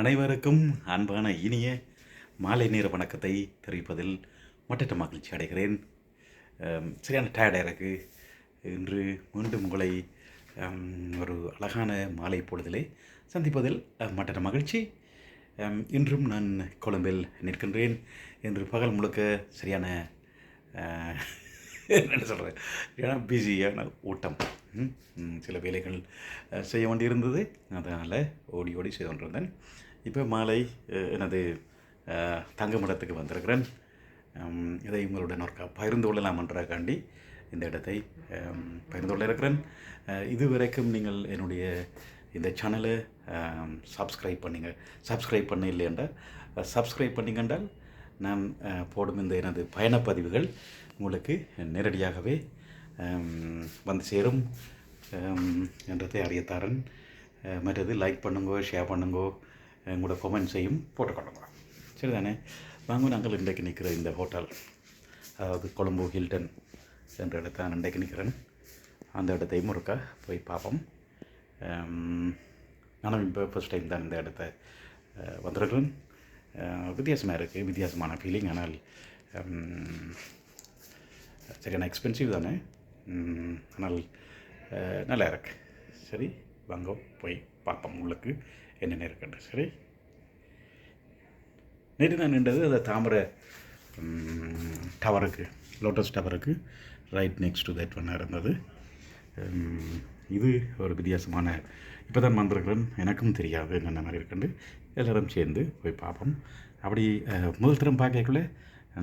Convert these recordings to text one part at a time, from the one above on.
அனைவருக்கும் அன்பான இனிய மாலை நேர வணக்கத்தை தெரிவிப்பதில் மட்டற்ற மகிழ்ச்சி அடைகிறேன். சரியான டயர்டாக இருக்குது இன்று மீண்டும் உங்களை ஒரு அழகான மாலை பொழுதிலே சந்திப்பதில் மட்டற்ற மகிழ்ச்சி. இன்றும் நான் கொழும்பில் நிற்கின்றேன். இன்று பகல் முழுக்க சரியான என்ன சொல்கிறேன் ஏன்னா பிஸியான ஓட்டம் சில வேலைகள் செய்ய வேண்டியிருந்தது. அதனால் ஓடி ஓடி செய்து கொண்டிருந்தேன். இப்போ மாலை எனது தங்குமிடத்துக்கு வந்திருக்கிறேன். இதை உங்களுடன் ஒரு பகிர்ந்து கொள்ளலாம் என்றக்காண்டி இந்த இடத்தை பகிர்ந்து கொள்ள இருக்கிறேன். இதுவரைக்கும் நீங்கள் என்னுடைய இந்த சேனலை சப்ஸ்கிரைப் பண்ணுங்க சப்ஸ்கிரைப் பண்ண இல்லையென்றால் சப்ஸ்கிரைப் பண்ணிக்கண்டால் நான் போடும் இந்த எனது பயணப்பதிவுகள் உங்களுக்கு நேரடியாகவே வந்து சேரும். என்றதை அறியத்தாரன் மற்றது லைக் பண்ணுங்கோ ஷேர் பண்ணுங்கோ உங்களோட கொமெண்ட்ஸையும் போட்டுக்கொள்ளுங்க. சரிதானே? வாங்க நாங்கள் இன்றைக்கு நிற்கிற இந்த ஹோட்டல் அதாவது கொழும்பு ஹில்டன் என்ற இடத்த நான் இன்றைக்கு நிற்கிறேன். அந்த இடத்தையும் ஒருக்கா போய் பார்ப்போம். நானும் இப்போ ஃபஸ்ட் டைம் தான் இந்த இடத்த வந்திருக்கிறேன். வித்தியாசமாக இருக்குது வித்தியாசமான ஃபீலிங் ஆனால் சரியான எக்ஸ்பென்சிவ் தானே? ஆனால் நல்லா இருக்கு. சரி வாங்க போய் பார்ப்போம் உங்களுக்கு என்னென்ன நேர்கண்ட? சரி. நேற்று நான் நின்றது அந்த தாமரை டவருக்கு லோட்டஸ் டவருக்கு ரைட் நெக்ஸ்ட் டு தட் ஒன்று இருந்தது இது ஒரு வித்தியாசமான இப்போ தான் வந்திருக்கிறேன் எனக்கும் தெரியாது என்னென்ன மாதிரி இருக்குன்னு. எல்லோரும் சேர்ந்து போய் பார்ப்போம். அப்படி முதல் தரம் பார்க்கக்குள்ளே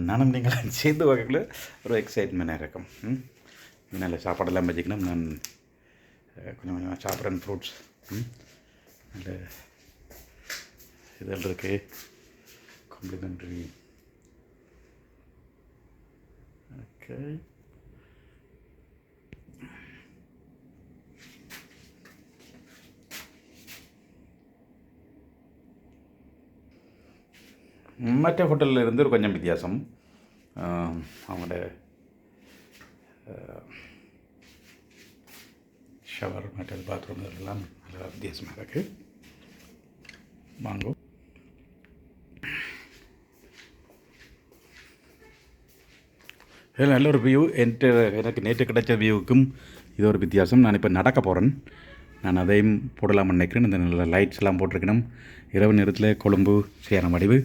நானும் நீங்களும் சேர்ந்து பார்க்கக்குள்ள ஒரு எக்ஸைட்மெண்ட்டாக இருக்கும். ம். நல்ல சாப்பாடெல்லாம் வச்சுக்கணும். நான் கொஞ்சம் கொஞ்சமாக சாப்பிட்றேன் ஃப்ரூட்ஸ் நல்ல இதெல்லாம் இருக்குது காம்ப்ளிமெண்ட்ரி ஓகே மற்ற ஹோட்டலில் இருந்து ஒரு கொஞ்சம் வித்தியாசம் ஆம், அவங்களோட ஷவர் மற்ற பாத்ரூம் இதெல்லாம் நல்லா வித்தியாசமாக இருக்குது வாங்கோ இது நல்ல ஒரு வியூ என்கிட்ட எனக்கு நேற்று கிடைச்ச வியூவுக்கும் இது ஒரு வித்தியாசம். நான் இப்போ நடக்க போகிறேன் நான் அதையும் போடலாம்னு நினைக்கிறேன். இந்த நல்ல லைட்ஸ்லாம் போட்டிருக்கணும். இரவு நேரத்தில் கொழும்பு சேரம் வடிவு.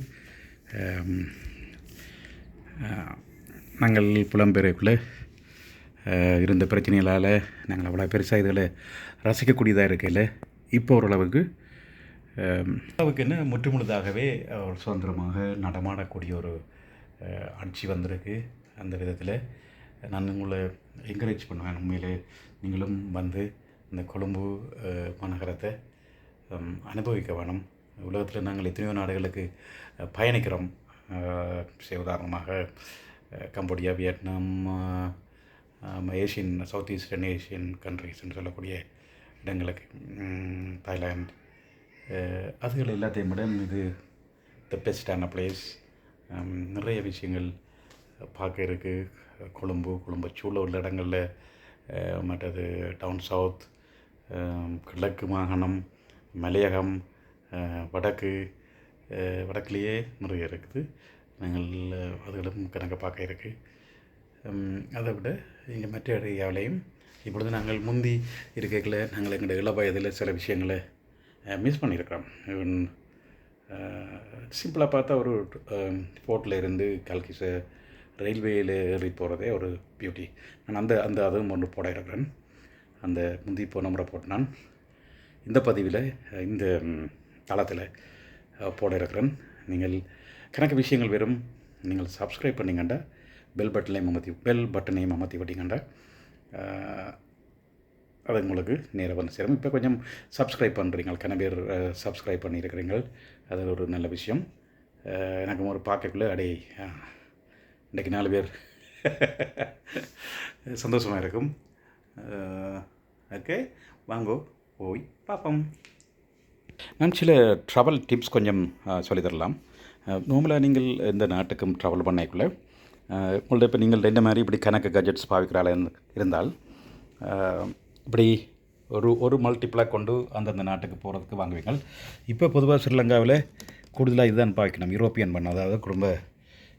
நாங்கள் புலம்பெயருக்குள்ளே இருந்த பிரச்சனைகளால் நாங்கள் அவ்வளோ பெருசாக இதில் ரசிக்கக்கூடியதாக இருக்கையில் இப்போ ஓரளவுக்கு Um, ஆம், என்ன முற்றுமுழுதாகவே ஒரு சுதந்திரமாக நடமாடக்கூடிய ஒரு ஆட்சி வந்திருக்கு. அந்த விதத்தில் நான் உங்களை என்கரேஜ் பண்ணுவேன். உண்மையிலே நீங்களும் வந்து இந்த கொழும்பு மாநகரத்தை அனுபவிக்க வேணும். உலகத்தில் நாங்கள் எத்தனையோ நாடுகளுக்கு பயணிக்கிறோம். அஹ், உதாரணமாக Cambodia Vietnam Asian south eastern Asian கண்ட்ரிஸ்ன்னு சொல்லக்கூடிய இடங்களுக்கு தாய்லாந்து அதுகள் எல்லாத்தையும் விட இது த பெஸ்டான பிளேஸ் நிறைய விஷயங்கள் பார்க்க இருக்குது கொழும்பு கொழும்பை சூழ உள்ள இடங்களில் மற்றது டவுன் சவுத் கிழக்கு மாகாணம் மலையகம் வடக்கு வடக்குலேயே நிறைய இருக்குது. நாங்கள் அதுகளும் கணக்கு பார்க்க இருக்குது அதை விட இங்கே மற்ற ஏரியாவிலையும் இப்பொழுது நாங்கள் முந்தி இருக்கையில் நாங்கள் எங்களோட இள வயதில் சில விஷயங்களை மிஸ் பண்ணியிருக்கிறோம் ஈவன் சிம்பிளாக பார்த்தா ஒரு போர்ட்டில் இருந்து கல்கிச ரயில்வேயில் ஏறி போகிறதே ஒரு பியூட்டி நான் அந்த அந்த அதுவும் ஒன்று போட இருக்கிறேன். அந்த முந்தி போன முறை போட்டு இந்த பதிவில் இந்த தளத்தில் போட இருக்கிறேன். நீங்கள் கணக்கு விஷயங்கள் வெறும் நீங்கள் சப்ஸ்கிரைப் பண்ணிங்கண்டா பெல் பட்டனையும் அமர்த்தி பெல் பட்டனையும் அமர்த்தி விட்டீங்கண்டா அது உங்களுக்கு நேராக வந்து சேரும். இப்போ கொஞ்சம் சப்ஸ்கிரைப் பண்ணுறீங்க கன பேர் சப்ஸ்கிரைப் பண்ணியிருக்கிறீங்க அது ஒரு நல்ல விஷயம். எனக்கு ஒரு பார்க்கக்குள்ளே அடே அஹ், இன்றைக்கி நாலு பேர். சந்தோஷமாக இருக்கும். ஓகே வாங்கோ போய் பார்ப்போம். நான் சில ட்ராவல் டிப்ஸ் கொஞ்சம் சொல்லித் தரலாம் நார்மலாக நீங்கள் இந்த நாட்டுக்கும் ட்ராவல் பண்ணக்குள்ள உங்கள்ட்ட இப்போ நீங்கள் ரெண்டு மாதிரி இப்படி கணக்கு கட்ஜெட்ஸ் பாவிக்கிறாள் இருந்தால் இப்படி ஒரு ஒரு மல்டிப்ளாக் கொண்டு அந்தந்த நாட்டுக்கு போகிறதுக்கு வாங்குவீங்க இப்போ பொதுவாக ஸ்ரீலங்காவில் கூடுதலாக இதுதான் பாய்க்கணும் யூரோப்பியன் பண்ண அதாவது குடும்ப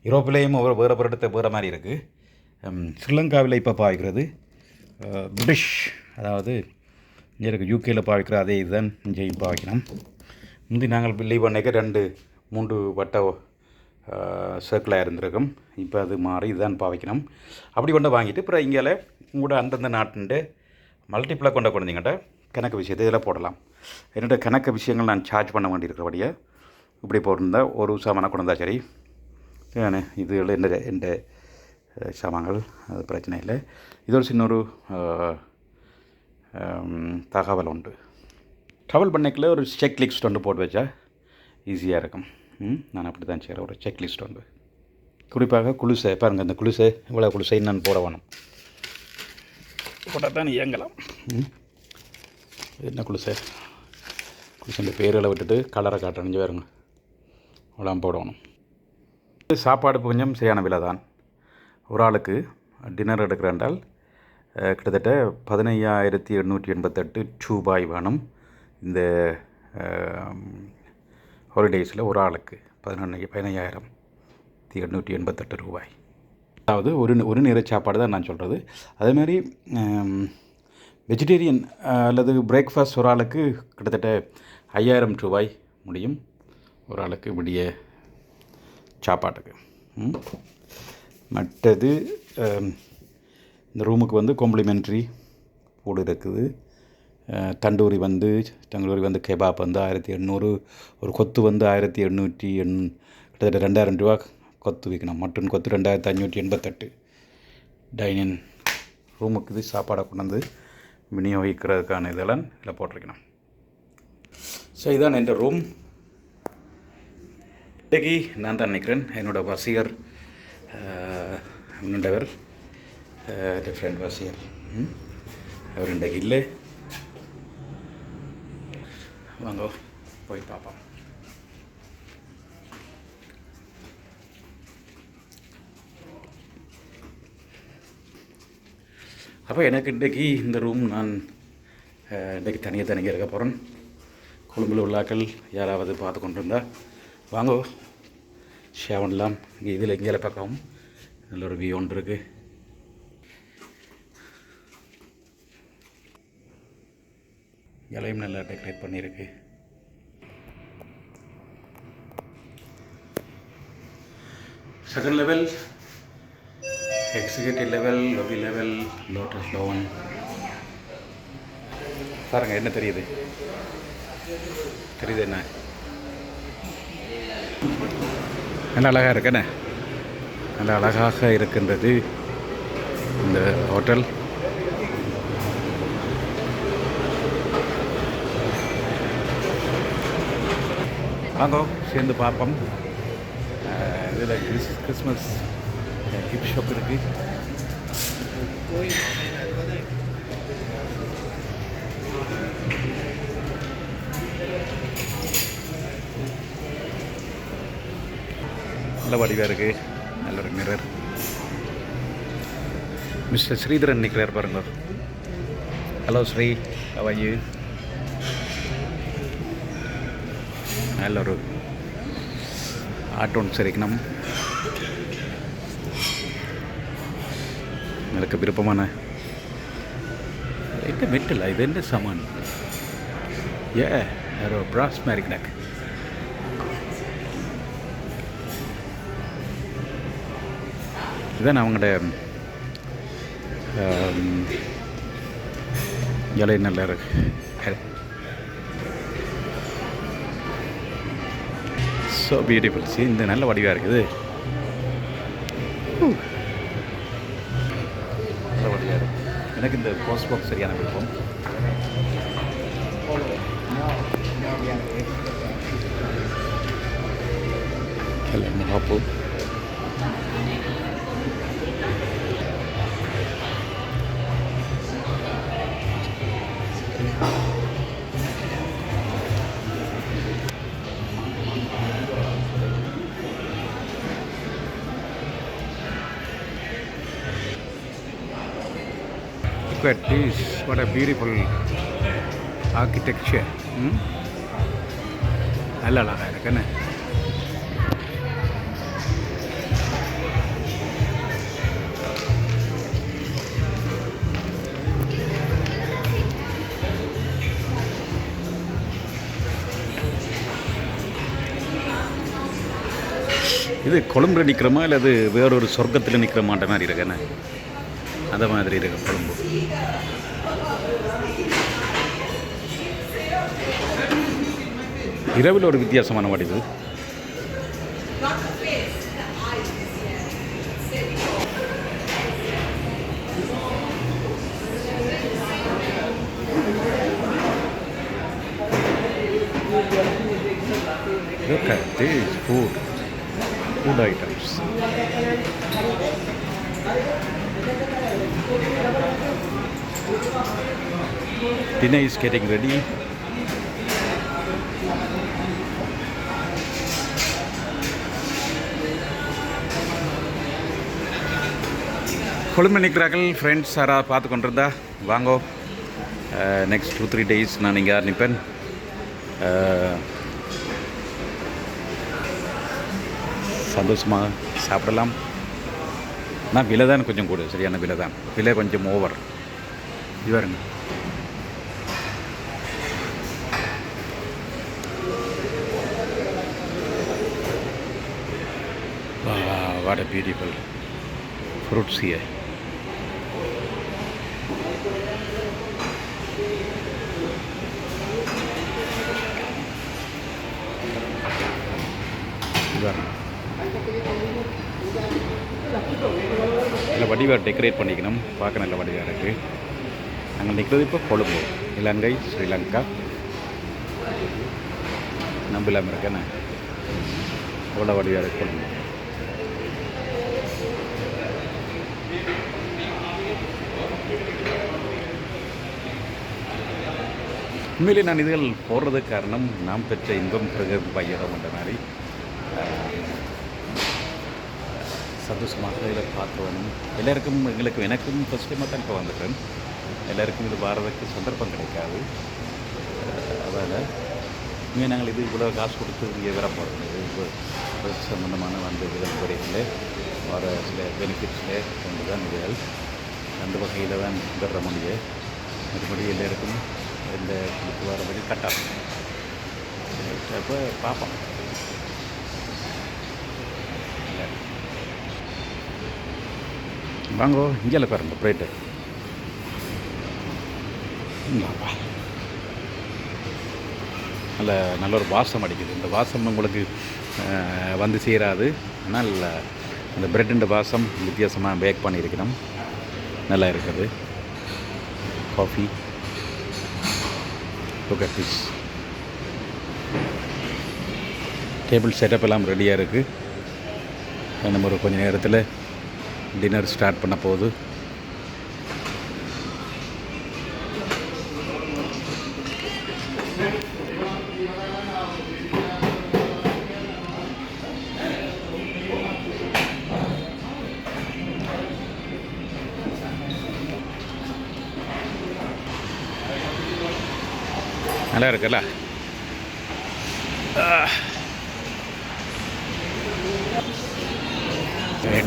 யூரோப்பிலேயும் ஒரு வேறு வருடத்தை இடத்த வேறு மாதிரி இருக்குது ஸ்ரீலங்காவில் இப்போ பாய்க்கிறது பிரிட்டிஷ் அதாவது இங்கே இருக்க யூகேயில் பாய்க்கிற அதே இதுதான் இங்கேயும் பாய்க்கணும் முந்தி நாங்கள் பில்லி பண்ணிக்க ரெண்டு மூன்று வட்ட சர்க்கிளாக இருந்திருக்கும். இப்போ அது மாறி இதுதான் பாவிக்கணும். அப்படி கொண்டு வாங்கிட்டு அப்புறம் இங்கே உங்களோட அந்தந்த நாட்டுண்டு மல்டிப்ளாக கொண்ட குழந்தைங்கிட்ட கணக்கு விஷயத்தை இதில் போடலாம். என்னோட கணக்கு விஷயங்கள் நான் சார்ஜ் பண்ண வேண்டியிருக்கிறபடியே இப்படி போட்டிருந்தா ஒரு சாமான கொண்டு சரி. ஏன்னு இது என்ன எந்த சாமான்கள் அது பிரச்சனை இல்லை. இது ஒரு சின்ன ஒரு தகவல் உண்டு. ட்ராவல் பண்ணிக்கல ஒரு செக் லிஸ்ட் ஒன்று போட்டு வச்சா ஈஸியாக இருக்கும். ம், நான் அப்படி தான் செய்கிறேன் ஒரு செக் லிஸ்ட் ஒன்று. குறிப்பாக குளிசை பாருங்கள் இந்த குளிசை இவ்வளோ குளிசை நான் போட வேணும். போட்டால் தான் இயங்கலாம். ம். இது என்ன குளிசை குளிசை பேர்களை விட்டுட்டு கலரை காட்டணிஞ்சு வருங்க அவ்வளோ போடணும். சாப்பாடு கொஞ்சம் சரியான விலை தான் ஒரு ஆளுக்கு டின்னர் எடுக்கிறேன்றால் கிட்டத்தட்ட பதினையாயிரத்தி எண்ணூற்றி எண்பத்தெட்டு ரூபாய் வேணும் இந்த ஹாலிடேஸில் ஒரு ஆளுக்கு. பதினொன்று பதினையாயிரம் எண்ணூற்றி எண்பத்தெட்டு ரூபாய். அதாவது ஒரு ஒரு நிற சாப்பாடு தான் நான் சொல்கிறது அதேமாதிரி வெஜிடேரியன் அல்லது பிரேக்ஃபாஸ்ட் ஒரு ஆளுக்கு கிட்டத்தட்ட ஐயாயிரம் ரூபாய் முடியும். ஒரு ஆளுக்கு விடிய சாப்பாட்டுக்கு. மற்றது இந்த ரூமுக்கு வந்து காம்ப்ளிமெண்ட்ரி ஃபுட் இருக்குது. தண்டூரி வந்து தண்டூரி வந்து கெபாப் வந்து ஆயிரத்தி எண்ணூறு ஒரு கொத்து வந்து ஆயிரத்தி எண்ணூற்றி எண் கிட்டத்தட்ட ரெண்டாயிரம் ரூபா கொத்து விற்கணும் மட்டன் கொத்து ரெண்டாயிரத்து அஞ்சூற்றி எண்பத்தெட்டு. டைனிங் ரூமுக்கு இது சாப்பாடை கொண்டு வந்து விநியோகிக்கிறதுக்கான இதெல்லாம் இதில் போட்டிருக்கணும். ஸோ இதான் என் ரூம் இன்றைக்கு நான் தான் நினைக்கிறேன். என்னோட வசியர் உன்னண்டவர் டிஃப்ரெண்ட் வசியர். அவர் இன்றைக்கு இல்லை. வாங்க போய் பார்ப்போம். அப்போ எனக்கு இன்றைக்கி இந்த ரூம் நான் இன்றைக்கு தனியாக தனியாக இருக்க போகிறேன் கொழும்புல உள்ளாக்கள் யாராவது பார்த்து கொண்டு இருந்தால் வாங்கோ. ஷேவன்லாம் இங்கே இதில் இங்கே பக்கம். நல்ல ஒரு வியூ ஒன்று இருக்குது இலையும் நல்லா டெக்கரேட் பண்ணியிருக்கு. Second level executive level lobby level lotus lawn பாருங்க என்ன தெரியுது? தெரியுது என்ன? நல்ல அழகாக இருக்கேண்ணே நல்ல அழகாக இருக்கின்றது இந்த ஹோட்டல் வாங்கோ சேர்ந்து பார்ப்போம். இதில் கிறிஸ் கிறிஸ்மஸ் கிஃப்ட் ஷாப் இருக்குது நல்ல வடிவாக இருக்குது நல்ல ஒரு மிரர் மிஸ்டர் ஸ்ரீதரன் நிற்கிறார் பாருங்க. ஹலோ ஸ்ரீ. அவையு நல்ல ஒரு ஆட்டோன் சரிக்கணும் எனக்கு விருப்பமான? என்ன மெட்டல்? இது என்ன சாமான்? ஏ யாரோ பிராஸ் மாதிரி கிடக்கு. இதுதான் அவங்களோட இலை நல்லா இருக்கு. ஸோ பியூட்டிஃபுல் சி இந்த நல்ல வடிவாக இருக்குது. எனக்கு இந்த போஸ்ட் பாக்ஸ் சரியான விருப்பம். எல்லாம் முகாப்பு Look at this. What a beautiful architecture hmm? நல்ல அழகாக இருக்குன்னு இது கொழும்புல நிற்கிறோமா இல்லை அது வேறொரு சொர்க்கத்தில் நிற்கிற மாட்ட மாதிரி இருக்குண்ணே அந்த மாதிரி இருக்கு கொழும்பு. இரவில் ஒரு வித்தியாசமான வடிவு Look at this food. Food items. Dinner is getting ready. Colombo நிற்கிறார்கள் ஃப்ரெண்ட்ஸ் யாராவது பார்த்து கொண்டிருந்தா வாங்கோ. நெக்ஸ்ட் டூ த்ரீ டேஸ் நான் இங்கே நிற்பேன் சந்தோஷமாக சாப்பிடலாம். ஆனால் விலை தான் கொஞ்சம் கூட சரியான விலை தான். விலை கொஞ்சம் ஓவர் இவருங்க what a beautiful fruits here. நல்ல வடிவாக டெக்கரேட் பண்ணிக்கணும். பார்க்க நல்ல வடிவாக இருக்குது நாங்கள் நிற்கிறது இப்போ கொழும்பு. இலங்கை ஸ்ரீலங்கா. நம்பலாமல் இருக்கேன்னு அவ்வளோ வழியாக கொழும்பு. உண்மையிலே நான் இதுகள் போடுறது காரணம் நாம் பெற்ற இன்பம் பிரகம் பையகம் என்ற மாதிரி சந்தோஷமாக இதில் பார்த்து வேணும் எல்லாருக்கும் எங்களுக்கு எனக்கும் ஃபஸ்ட் டைமாக தான் இப்போ வந்துட்டேன் எல்லாருக்கும் இது வாரதுக்கு சந்தர்ப்பம் கிடைக்காது. அதால் இங்கே நாங்கள் இது இவ்வளோ காசு கொடுத்து இங்கே வர போகிறது இது சம்மந்தமான வந்து விதமுறையில் வர சில பெனிஃபிட்ஸில் கொண்டு தான் இதுகள் அந்த வகையில் தான் பெற முடியும். மறுபடி எல்லாருக்கும் இந்த கொடுத்து வரபடி கட்டாகும் அப்போ பார்ப்போம். வாங்கோ இங்கே பாருங்க பிரைட்டு பாப்பா நல்ல நல்ல ஒரு வாசம் அடிக்குது. இந்த வாசம் உங்களுக்கு வந்து சேராது. ஆனால் இந்த பிரெட்டுண்ட வாசம் வித்தியாசமாக பேக் பண்ணியிருக்கணும். நல்லா இருக்குது. Coffee look at this table setup எல்லாம் ரெடியாக இருக்குது நம்ம ஒரு கொஞ்சம் நேரத்தில் டின்னர் ஸ்டார்ட் பண்ண போகுது.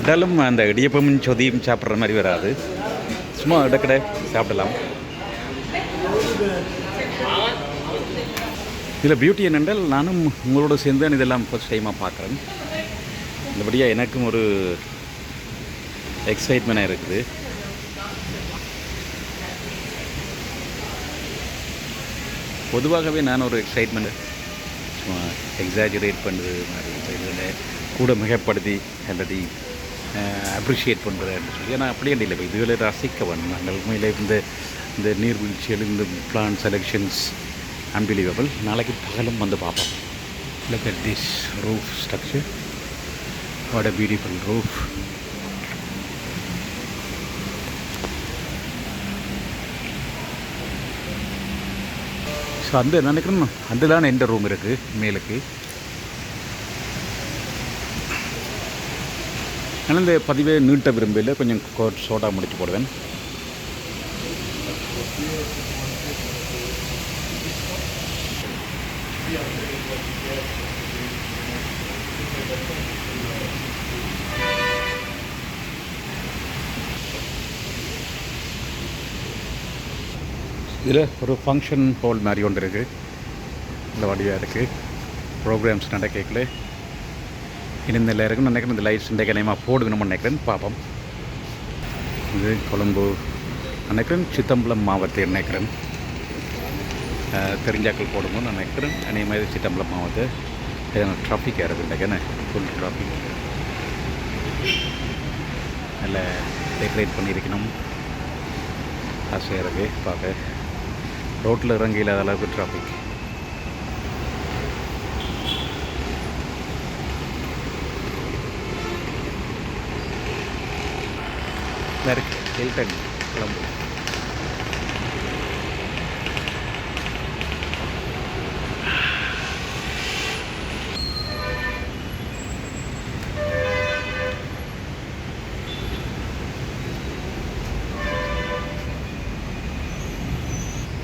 சாப்பிட்டாலும் அந்த இடியப்பமும் சொதியும் சாப்பிட்ற மாதிரி வராது. சும்மா இடக்கடை சாப்பிடலாம். இதில் பியூட்டி என்னென்றால் நானும் உங்களோட சேர்ந்து தான் இதெல்லாம் ஃபஸ்ட் டைமாக பார்க்குறேன். இந்தபடியாக எனக்கும் ஒரு எக்ஸைட்மெண்ட்டாக இருக்குது. பொதுவாகவே நான் ஒரு எக்ஸைட்மெண்ட் சும்மா எக்ஸாஜுரேட் பண்ணுறது மாதிரி இதில் கூட மிகப்படுத்தி அல்லது அப்ரிஷியேட் பண்ணுறேன்னு சொல்லி. ஏன்னா அப்படியே இல்லை இப்போ இதுகளை ரசிக்க வேணும். நாங்கள் உண்மையில் இந்த இந்த நீர்வீழ்ச்சிகள் இந்த பிளான் செலெக்ஷன்ஸ் அன்பிலீவபிள் நாளைக்கு பகலும் வந்து பார்ப்போம். Look at this roof structure what a beautiful roof so அந்த நினைக்கிறேன் அந்த தான் எந்த ரூம் இருக்குது மேலுக்கு. ஆனால் இந்த பதிவை நீட்ட விரும்பல கொஞ்சம் சோடா முடித்து போடுவேன். இதில் ஒரு ஃபங்க்ஷன் ஹால் மாதிரி ஒன்று இருக்குது இந்த வடிவாக இருக்குது ப்ரோக்ராம்ஸ் நடக்கல இனி இந்த நினைக்கிறேன் இந்த லைட்ஸ் இந்த கிணயமாக போடுக்கணும்னு நினைக்கிறேன் பார்ப்போம் இது கொழும்பு நினைக்கிறேன் சித்தம்பலம் மாவட்டத்தை நினைக்கிறேன் தெரிஞ்சாக்கள் போடும்போது நினைக்கிறேன் அநேகமாக மாதிரி சித்தம்பலம் மாவட்டம் எதனா ட்ராஃபிக் இருக்குது நினைக்கிறேன் ஃபுல் ட்ராஃபிக் நல்ல டெக்கரேட் பண்ணியிருக்கணும் ஆசையாக இருக்குது பார்க்க ரோட்டில் இறங்கி இல்லாத அளவுக்கு டிராஃபிக் இருக்கு ஹில்டன் கிளம்பு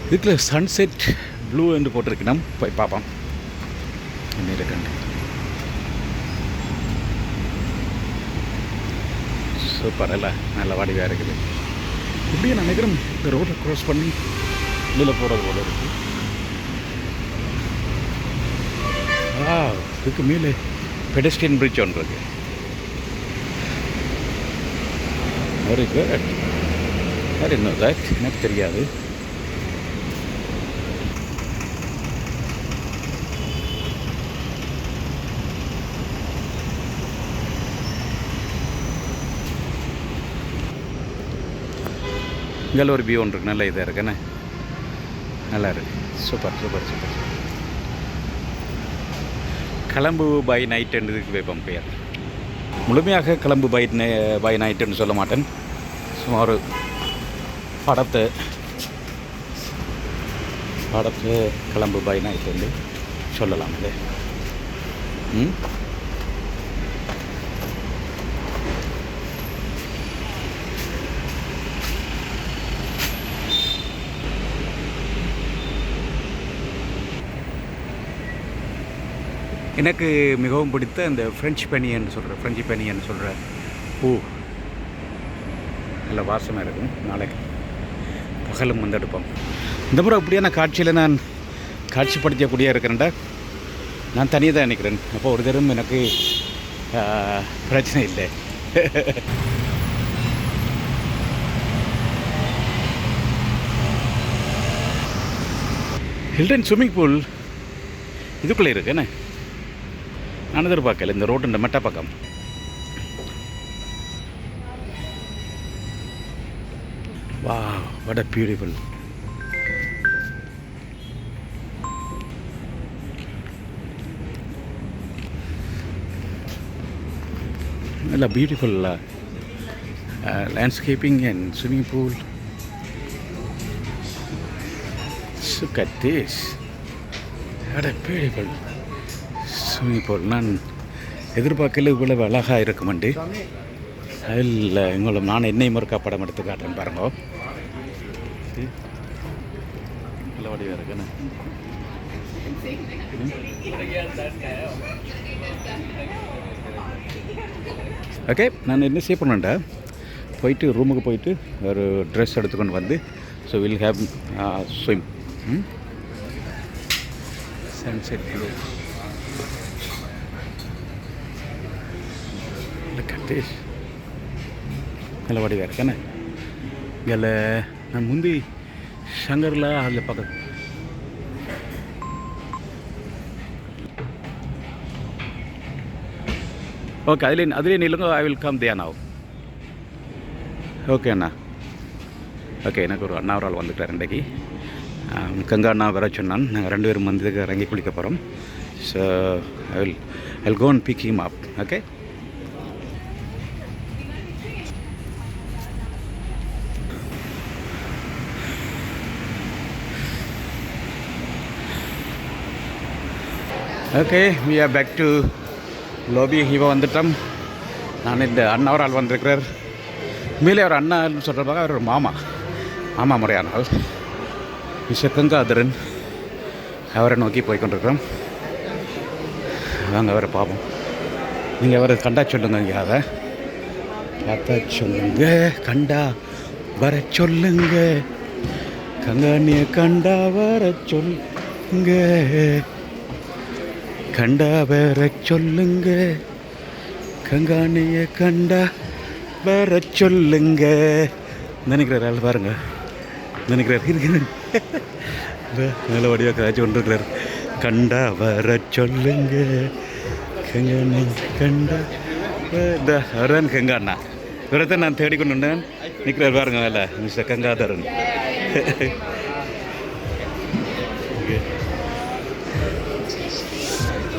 இதுக்குள்ள சன்செட் ப்ளூ என்று போட்டிருக்கு. போட்டிருக்கணும் போய் பார்ப்போம் என்ன இருக்குன்னு சூப்பர். நல்ல வடிவாக இருக்குது. இப்படியே நான் நினைக்கிறேன் இந்த ரோட்டை க்ராஸ் பண்ணி வெளியில் போகிறது போல இருக்கு. ஆ இதுக்கு மேலே பெடஸ்டியன் பிரிட்ஜ் ஒன்று இருக்கு. வெரி குட் வேறு என்ன தட் எனக்கு தெரியாது. இங்கே ஒரு வியூ ஒன்று இருக்கு. நல்ல இதாக இருக்குண்ணே நல்லா இருக்குது சூப்பர் சூப்பர் சூப்பர் கிளம்பு பை நைட்டுன்றதுக்கு வைப்போம் பெயர். முழுமையாக கிளம்பு பை பை நைட்டுன்னு சொல்ல மாட்டேன். சும்மா ஒரு படத்தை கிளம்பு பை நைட்டுன்னு சொல்லலாம். இது. ம்? எனக்கு மிகவும் பிடித்த இந்த ஃப்ரெஞ்சு பனியன் சொல்கிற ஃப்ரெஞ்சு பனியன் சொல்கிற பூ. நல்ல வாசமாக இருக்கும். நாளைக்கு பகலும் வந்தெடுப்போம் இந்த முறை அப்படியான காட்சியில் நான் காட்சிப்படுத்தக்கூடிய இருக்கிறேன்டா. நான் தனியாக தான் நினைக்கிறேன். அப்போ ஒரு தரம் எனக்கு பிரச்சனை இல்லை. ஹில்டன் ஸ்விம்மிங் பூல் இதுக்குள்ளே இருக்கு என்ன நான் இந்த ரோட்டு இந்த மெட்டா பக்கம். வா what a beautiful. நல்ல beautiful landscaping and swimming pool Look beautiful swimming pool நான் எதிர்பார்க்கல இவ்வளவு அழகாக இருக்குமண்டு அதில் எங்களை நான் என்னை முறுக்கா படம் எடுத்து காட்டுறேன் பாருங்க? நல்ல வடிவாக இருக்குண்ணே ஓகே நான் என்ன செய்ய பண்ணேன்டா போயிட்டு ரூமுக்கு போயிட்டு ஒரு ட்ரெஸ் எடுத்துக்கொண்டு வந்து so will have swim sunset blue cottage நல்ல வடிவாக இருக்கேண்ணே இதில் நான் முந்தி ஷங்கர்ல அதில் ஓகே அதில் அதிலே நில்லுங்க I will come there now okay Anna okay எனக்கு ஒரு அண்ணா ஒரு ஆள் வந்துட்டார் இன்றைக்கு கங்கா அண்ணா வர சொன்னான் நாங்கள் ரெண்டு பேரும் வந்து இறங்கி குளிக்க போகிறோம் so I will I will go and pick him up okay okay we are back to lobby இவன் வந்துட்டோம் நான் இந்த அண்ணா ஆள் வந்திருக்கிறார். உண்மையிலே அவர் அண்ணான்னு சொல்கிறப்பாக அவர் ஒரு மாமா. மாமா முறையான ஆள். கங்காதரன் அவரை நோக்கி போய் கொண்டிருக்கிறோம் வாங்க அவரை பார்ப்போம். நீங்கள் அவரை கண்டா சொல்லுங்க இங்கே அதை. பார்த்தா சொல்லுங்க கண்டா வர சொல்லுங்க. கங்காணிய கண்டா வர சொல்லுங்க. கண்டா வேற சொல்லுங்க. கங்காணிய கண்டா வேற சொல்லுங்க. நினைக்கிறார் ஆள் பாருங்க. நினைக்கிறார். இருக்கிறேன் நல்ல வடிவாக கொண்டிருக்கிறார். கண்டா வர சொல்லுங்க. கங்காணி கண்டா இந்த அவர்தான் கங்கா அண்ணா. தான் நான் தேடிக்கொண்டு வந்தேன். நிற்கிறார் பாருங்க வேலை மிஸ்டர் கங்காதரன்.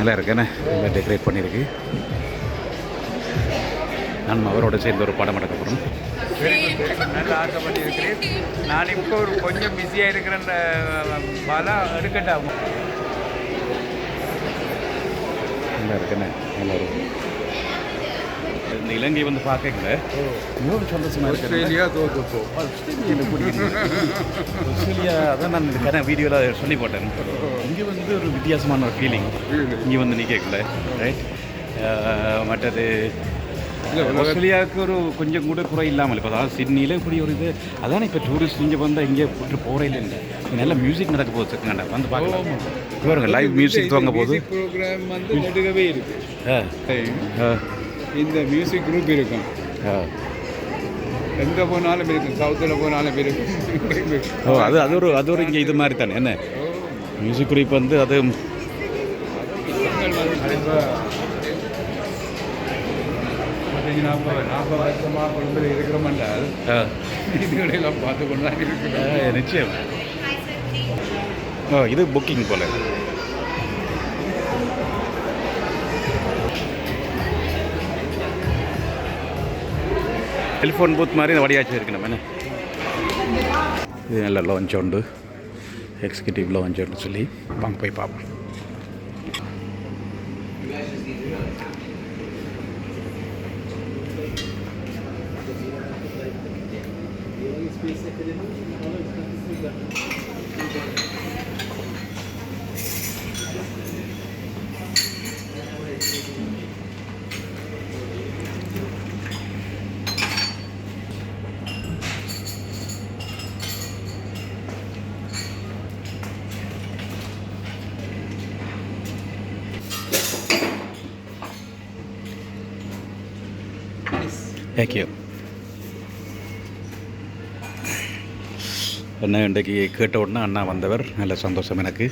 நல்லா இருக்கேண்ணே நல்லா டெக்கரேட் பண்ணியிருக்கு. நான் அவரோட சேர்ந்து ஒரு படம் எடுக்க போகிறோம் நல்ல ஆசைப்பட்டிருக்கிறேன் நான் இப்போ ஒரு கொஞ்சம் பிஸியாக இருக்கிறேன் பாலா எடுக்கட்டாகும் நல்லா இருக்குண்ணே நல்லா இருக்கு இந்த இலங்கை வந்து பார்க்கல மிகவும் சந்தோஷமா இருக்கு ஆஸ்திரேலியா தோத்து ஆஸ்திரேலியா அதான் நான் இந்த கதை வீடியோவில் சொல்லி போட்டேன் இங்கே வந்து ஒரு வித்தியாசமான ஒரு ஃபீலிங் இங்கே வந்து நீ கேட்கல ரைட் மற்றது ஆஸ்திரேலியாவுக்கு ஒரு கொஞ்சம் கூட குறை இல்லாமல் இப்போ அதாவது சிட்னியில் இப்படி ஒரு இது அதானே இப்போ டூரிஸ்ட் இங்கே வந்தால் இங்கே போட்டு போகிறே இல்லை இங்கே. நல்ல மியூசிக் நடக்க போகுது செகண்ட் வந்து பார்க்கலாம். பாருங்க லைவ் மியூசிக் துவங்க போகுது. ப்ரோக்ராம் வந்து நெடுகவே இருக்கு. ஆ. ஆ. இந்த மியூசிக் குரூப் இருக்கும். எங்கே போனாலும் இருக்கும் சவுத்தில் போனாலும் இருக்கும் ஓ அது அது ஒரு அது ஒரு இங்கே இது மாதிரி தானே என்ன? மியூசிக் குறிப்பு வந்து அது நாற்பது நாற்பது வருஷமாக குடும்பத்தில் இருக்கிறோம்ன்றால் இதுகளெல்லாம் பார்த்து கொண்டு தான் இருக்கிறோம். ஆ, நிச்சயம். ஓ இது புக்கிங் போல. டெலிஃபோன் பூத் மாதிரி இந்த வடியாச்சு இருக்கு நம்ம என்ன? இது நல்ல லான்ச் உண்டு. எக்ஸிக்யூட்டிவ் லான்ச் உண்டு சொல்லி வாங்க போய் பார்ப்போம். தேங்க்யூ என்ன இன்றைக்கு கேட்ட உடனே அண்ணா வந்தவர். நல்ல சந்தோஷம் எனக்கு.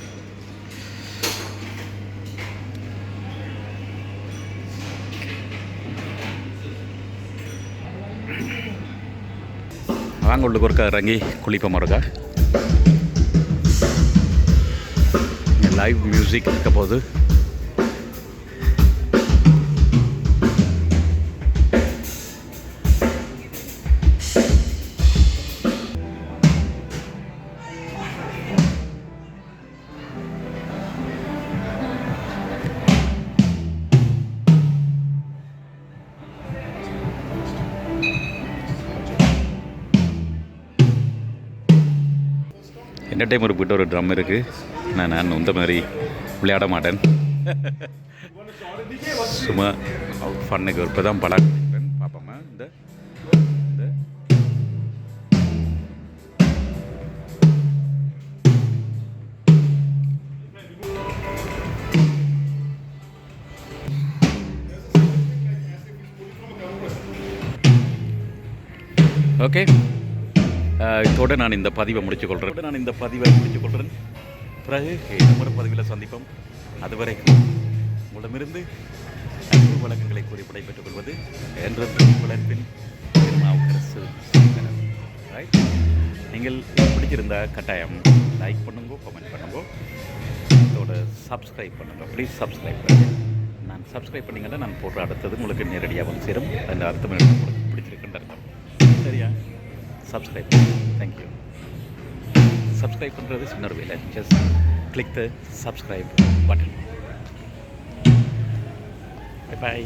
வாங்க உள்ளுக்கு ஒருக்கா இறங்கி குளிப்போம் இருக்கா லைவ் மியூசிக் இருக்க போது டைம் ஒரு கிட்ட ஒரு ட்ரம் இருக்குது நான் நான் இந்த மாதிரி விளையாட மாட்டேன். சும்மா ஃபன்னுக்கு இப்போ தான் பழம் பார்ப்போமா. இந்த இந்த. ஓகே இதோடு நான் இந்த பதிவை முடிச்சுக்கொள்கிறேன் நான் இந்த பதிவை முடிச்சுக்கொள்கிறேன் பிறகு இன்னொரு பதிவில் சந்திப்போம். அதுவரைக்கும் உங்களிடமிருந்து அன்பு வழக்கங்களை கூறி விடைபெற்றுக் கொள்வது என்ற வளர்ப்பின் ரைட் நீங்கள் பிடிச்சிருந்தா கட்டாயம் லைக் பண்ணுங்க கமெண்ட் பண்ணுங்க. இதோட சப்ஸ்கிரைப் பண்ணுங்க. ப்ளீஸ் சப்ஸ்கிரைப் பண்ணுங்கள் நான் சப்ஸ்கிரைப் பண்ணிங்கன்னா நான் போடுற அடுத்தது உங்களுக்கு நேரடியாக வந்து சேரும். அந்த அர்த்தம் உங்களுக்கு பிடிச்சிருக்குன்ற அர்த்தம் சரியா? சப்ஸ்கிரைப் தேங்க்யூ சப்ஸ்கிரைப் பண்ணுறது சின்ன வேலை. Just click the subscribe button bye